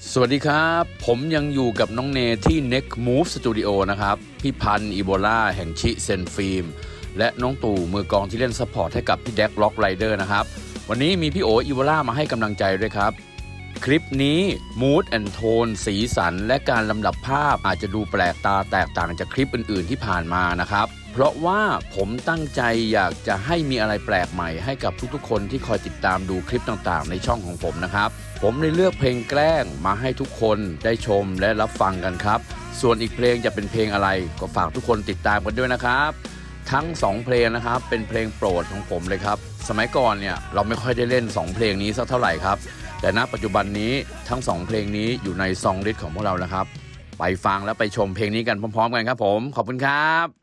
สวัสดีครับ ผมยังอยู่กับน้องเนที่ Neck Move Studio นะครับ พี่พันธ์อีโบลาแห่งชิเซนฟิล์ม และน้องตู่มือกองที่เล่นซัพพอร์ตให้กับพี่แดกล็อกไรเดอร์นะครับ วันนี้มีพี่โออีโบลามาให้กำลังใจด้วยครับ คลิปนี้ Mood and Tone สีสัน และการลำดับภาพอาจจะดูแปลกตาแตกต่างจากคลิปอื่น ๆ ที่ผ่านมานะครับ เพราะว่าผมตั้งใจอยากจะให้มีอะไรแปลกใหม่ให้กับทุกๆ คนที่คอยติดตามดูคลิปต่างๆ ในช่องของผมนะครับ ผมเลยเลือกเพลงแกล้งมาให้ทุกคนได้ชมและรับฟังกันครับ ส่วนอีกเพลงจะเป็นเพลงอะไร ก็ฝากทุกคนติดตามกันด้วยนะครับ ทั้ง 2 เพลงนะครับเป็นเพลงโปรดของผมเลยครับ สมัยก่อนเนี่ยเราไม่ค่อยได้เล่น 2 เพลงนี้สักเท่าไหร่ครับ แต่ณปัจจุบันนี้ทั้ง 2 เพลงนี้อยู่ในซองลิสต์ของพวกเราแล้วครับ ไปฟังและไปชมเพลงนี้กันพร้อม ๆ กันครับผม ขอบคุณครับ